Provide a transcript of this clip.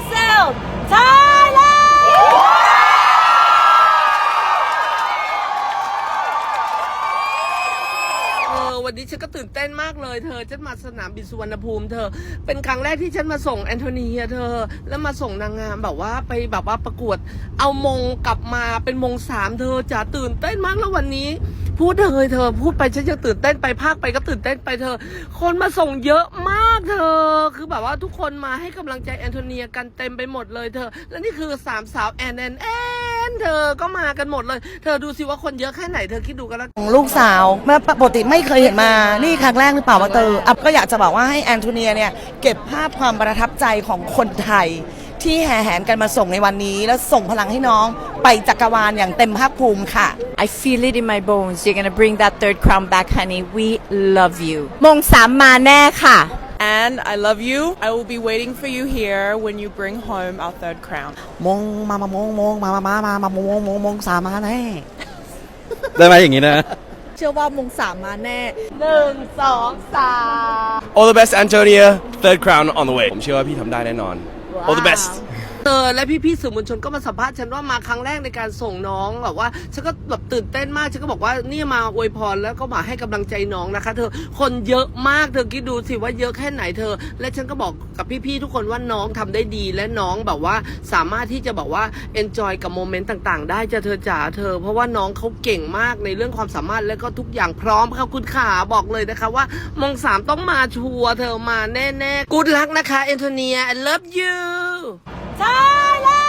yourself Thailand เออวันนี้ฉันก็ตื่นเต้นมากเลยเธอ ฉันมาสนามบินสุวรรณภูมิเธอ เป็นครั้งแรกที่ฉันมาส่งแอนโทนีอะเธอ แล้วมาส่งนางงามแบบว่าไปแบบว่าประกวด เอามงกลับมาเป็นมงสามเธอจะตื่นเต้นมากแล้ววันนี้ พูดเลยเธอ พูดไปฉันยังตื่นเต้นไปภาคไปก็ตื่นเต้นไปเธอ คนมาส่งเยอะมาก เธอ คือแบบว่าทุกคนมาให้กำลังใจแอนโทเนียกันเต็มไปหมดเลยเธอ และนี่คือสามสาวแอนแอนแอนเธอก็มากันหมดเลย เธอดูสิว่าคนเยอะแค่ไหนเธอคิดดูกันแล้วกันของลูกสาวเมื่อปกติไม่เคยเห็นมา นี่ครั้งแรกหรือเปล่าว่าเตออับก็อยากจะบอกว่าให้แอนโทเนียเนี่ยเก็บภาพความประทับใจของคนไทย ที่แห่แหนกันมาส่งในวันนี้ แล้วส่งพลังให้น้องไปจักรวาลอย่างเต็มภาคภูมิค่ะ I feel it in my bones you're gonna bring that third crown back honey we love you มงสามมาแน่ค่ะ And I love you. I will be waiting for you here when you bring home our third crown. มงมามามงมงมามามามามามงมงมงสามมาแน่ ได้ไหมอย่างนี้นะ เชื่อว่ามงสามมาแน่ หนึ่งสองสาม All the best Antonia third crown on the way ผมเชื่อว่าพี่ทำได้แน่นอน All the best เออและพี่ๆสื่อมวลชนก็มาสัมภาษณ์ฉันว่ามาครั้งแรกในการส่งน้องแบบว่าฉันก็แบบตื่นเต้นมากฉันก็บอกว่านี่มาอวยพรแล้วก็มาให้กำลังใจน้องนะคะ เธอคนเยอะมากเธอคิดดูสิว่าเยอะแค่ไหนเธอ และฉันก็บอกกับพี่ๆทุกคนว่าน้องทำได้ดีและน้องแบบว่าสามารถที่จะบอกว่า enjoy กับโมเมนต์ต่างๆ ได้จะเธอจ๋าเธอ เพราะว่าน้องเขาเก่งมากในเรื่องความสามารถและก็ทุกอย่างพร้อมค่ะคุณขาบอกเลยนะคะว่ามงสามต้องมาชัวร์เธอมาแน่ๆกูดลักนะคะแอนโทเนีย I love you Thailand